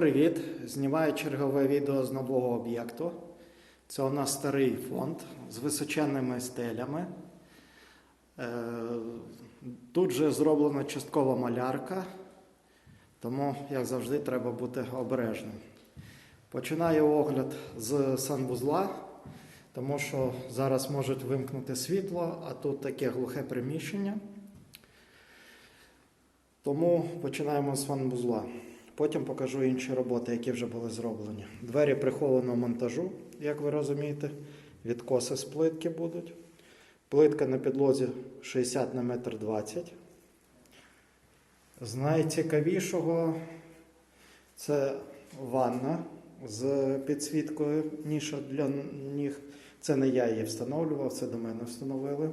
привіт! Знімаю чергове відео з нового об'єкту. Це у нас старий фонд з височенними стелями. Е, Тут же зроблена часткова малярка, тому, як завжди, треба бути обережним. Починаю огляд з санвузла, тому що зараз можуть вимкнути світло, а тут таке глухе приміщення. Тому починаємо з санвузла. Потім покажу інші роботи, які вже були зроблені. Двері прихованого монтажу, як ви розумієте, відкоси з плитки будуть. Плитка на підлозі 60 на 1,20 м. З найцікавішого це ванна з підсвіткою, ніша для ніг. Це не я її встановлював, це до мене встановили.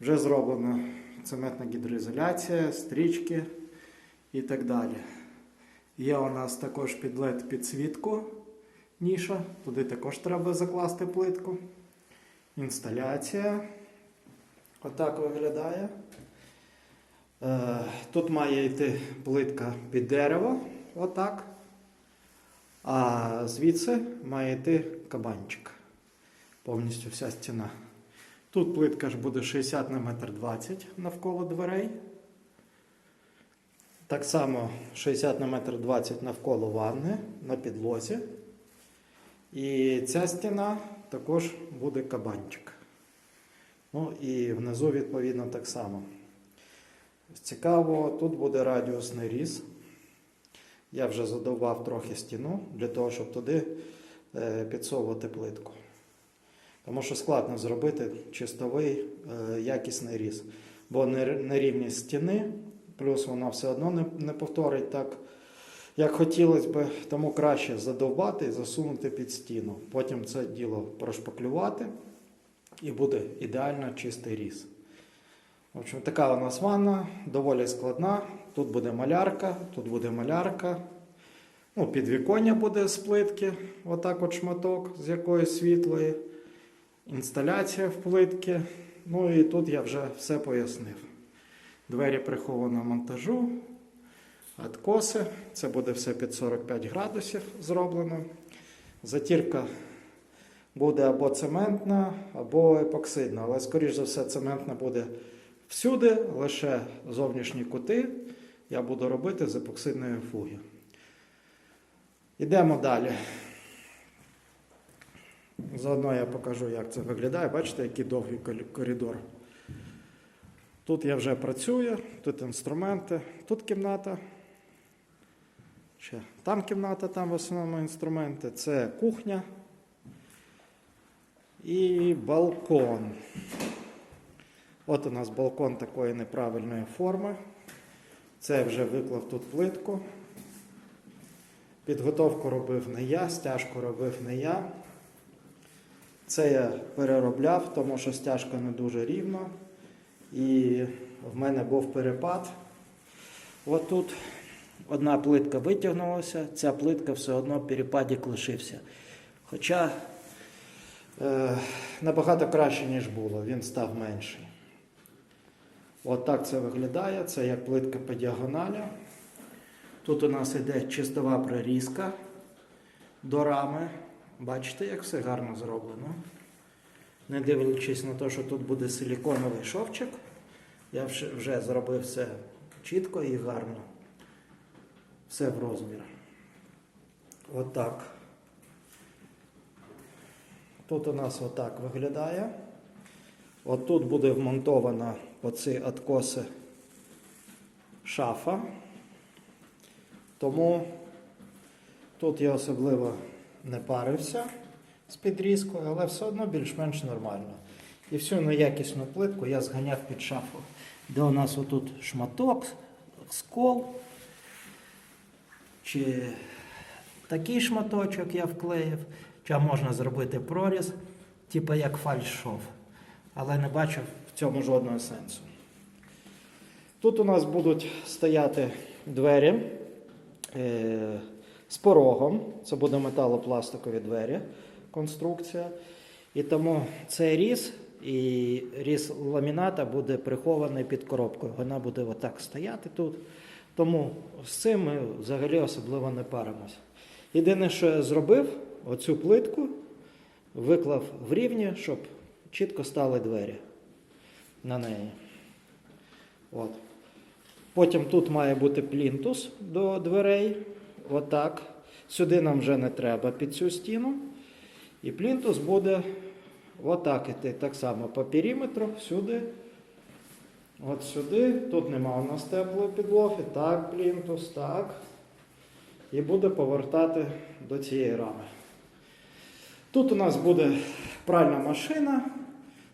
Вже зроблена цементна гідроізоляція, стрічки і так далі. Є у нас також під LED підсвітку ніша, туди також треба закласти плитку. Інсталяція. Отак виглядає. Е, Тут має йти плитка під дерево, отак. А звідси має йти кабанчик. Повністю вся стіна. Тут плитка ж буде 60 на 1,20 м навколо дверей. Так само 60 на 1,20 м навколо ванни на підлозі. І ця стіна також буде кабанчик. Ну і внизу, відповідно, так само. Цікаво, тут буде радіусний різ. Я вже задовбав трохи стіну для того, щоб туди е, підсовувати плитку. Тому що складно зробити чистовий е, якісний різ. Бо нерівність стіни, плюс вона все одно не, не повторить так, як хотілося б, тому краще задовбати і засунути під стіну. Потім це діло прошпаклювати і буде ідеально чистий різ. В общем, така у нас ванна, доволі складна. Тут буде малярка, тут буде малярка. Ну, підвіконня буде з плитки, отак от шматок з якоїсь світлої. Інсталяція в плитки. Ну і тут я вже все пояснив. Двері прихованого монтажу, откоси. Це буде все під 45 градусів зроблено. Затірка буде або цементна, або епоксидна. Але, скоріш за все, цементна буде всюди, лише зовнішні кути я буду робити з епоксидної фуги. Йдемо далі. Заодно я покажу, як це виглядає. Бачите, який довгий коридор. Тут я вже працюю, тут інструменти, тут кімната. Ще. Там кімната, там в основному інструменти. Це кухня і балкон. От у нас балкон такої неправильної форми. Це я вже виклав тут плитку. Підготовку робив не я, стяжку робив не я. Це я переробляв, тому що стяжка не дуже рівна. І в мене був перепад. Отут одна плитка витягнулася, ця плитка все одно перепадік лишився. Хоча е, набагато краще, ніж було, він став менший. От так це виглядає. Це як плитка по діагоналі. Тут у нас йде чистова прорізка до рами. Бачите, як все гарно зроблено. Не дивлячись на те, що тут буде силіконовий шовчик, я вже зробив все чітко і гарно. Все в розмір. Отак. Тут у нас отак виглядає. От тут буде вмонтована оці откоси шафа. Тому тут я особливо не парився з підрізкою, але все одно більш-менш нормально. І всю неякісну плитку я зганяв під шафу, де у нас отут шматок, скол. Чи такий шматочок я вклеїв, чи можна зробити проріз, типу як фальшов. Але не бачу в цьому жодного сенсу. Тут у нас будуть стояти двері. Е з порогом. Це буде металопластикові двері, конструкція. І тому цей різ і різ ламіната буде прихований під коробкою. Вона буде отак стояти тут. Тому з цим ми взагалі особливо не паримося. Єдине, що я зробив, оцю плитку виклав в рівні, щоб чітко стали двері на неї. От. Потім тут має бути плінтус до дверей. Отак. Сюди нам вже не треба під цю стіну. І плінтус буде отак іти так само по периметру, сюди. От сюди. Тут нема у нас теплої підлоги. Так, плінтус, так. І буде повертати до цієї рами. Тут у нас буде пральна машина.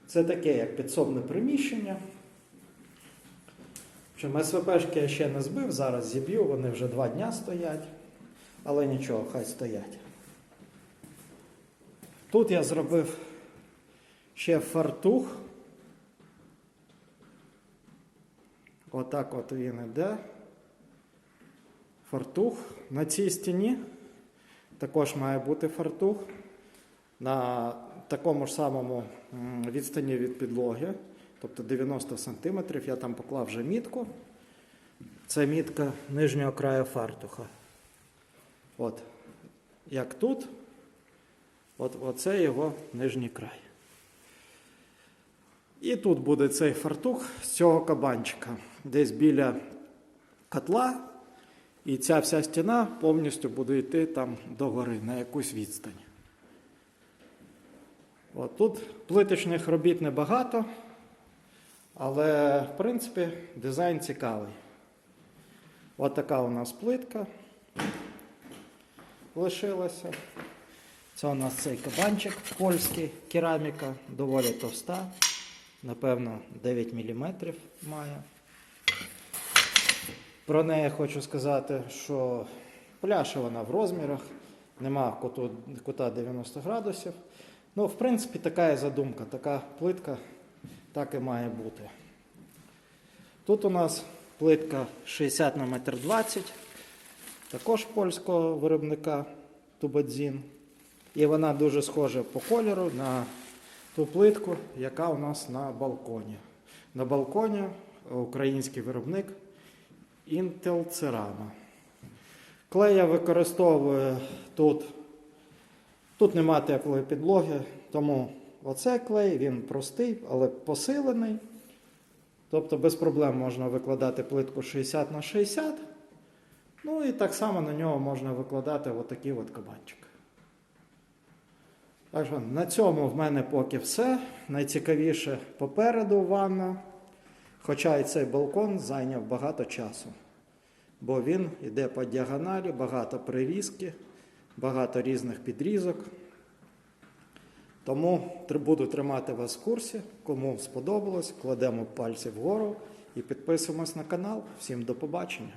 Це таке, як підсобне приміщення. Чому СВПшки я ще не збив, зараз зіб'ю, вони вже два дня стоять. Але нічого, хай стоять. Тут я зробив ще фартух. Отак от він іде. Фартух. На цій стіні також має бути фартух. На такому ж самому відстані від підлоги, тобто 90 см, я там поклав вже мітку. Це мітка нижнього краю фартуха. От. Як тут, от, оце його нижній край. І тут буде цей фартух з цього кабанчика, десь біля котла. І ця вся стіна повністю буде йти там догори на якусь відстань. От тут плиточних робіт небагато, але в принципі дизайн цікавий. От у нас плитка лишилася. Це у нас цей кабанчик польський, кераміка, доволі товста. Напевно, 9 мм має. Про неї хочу сказати, що пляша вона в розмірах, нема куту, кута 90 градусів. Ну, в принципі, така і задумка, така плитка так і має бути. Тут у нас плитка 60 на 1,20 м, також польського виробника Тубадзін. І вона дуже схожа по кольору на ту плитку, яка у нас на балконі. На балконі український виробник Intel Cerama. Клей я використовую тут. Тут нема теплої підлоги, тому оцей клей, він простий, але посилений. Тобто без проблем можна викладати плитку 60 на 60. Ну і так само на нього можна викладати отакий от кабанчик. Так на цьому в мене поки все. Найцікавіше попереду ванна. Хоча і цей балкон зайняв багато часу. Бо він йде по діагоналі, багато прирізки, багато різних підрізок. Тому буду тримати вас в курсі. Кому сподобалось, кладемо пальці вгору і підписуємось на канал. Всім до побачення!